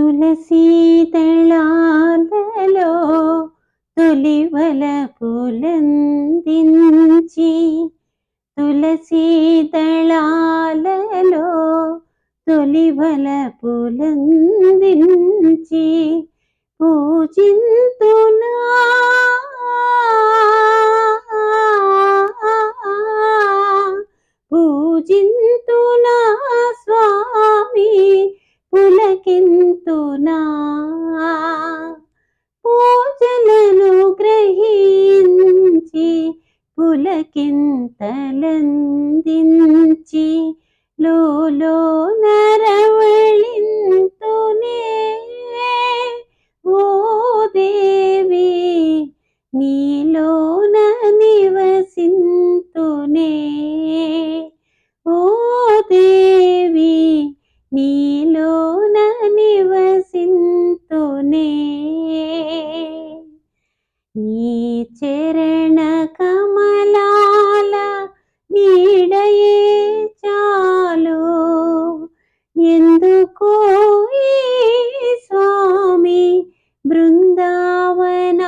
తులసీ దళాలలో తొలివల పులందించి తులసీ దళాలలో తొలివల పులందించి పూజింతునా. పూజింతునా. పులకింతునా పూజలను గ్రహించి పులకింతలందించి లోలో నరవళింతునే. ఓ దేవి నీలోన నివసింతునే. ఓ దేవి నీలోన నివసింతునే నీ చరణ కమలాల నీడయే చాలు. ఎందుకో ఈ స్వామి బృందావనాలు?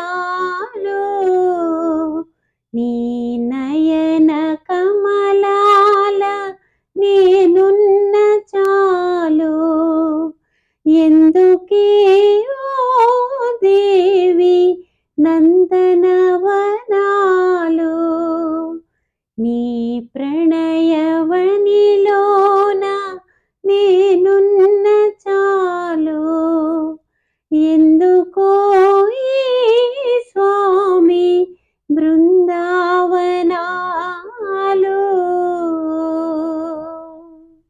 నీ నయన కమలాల నేనున్న చాలు. ఎందుకే ప్రణయవనాలు నీ ప్రణయవనిలోన నేనున్న చాలు.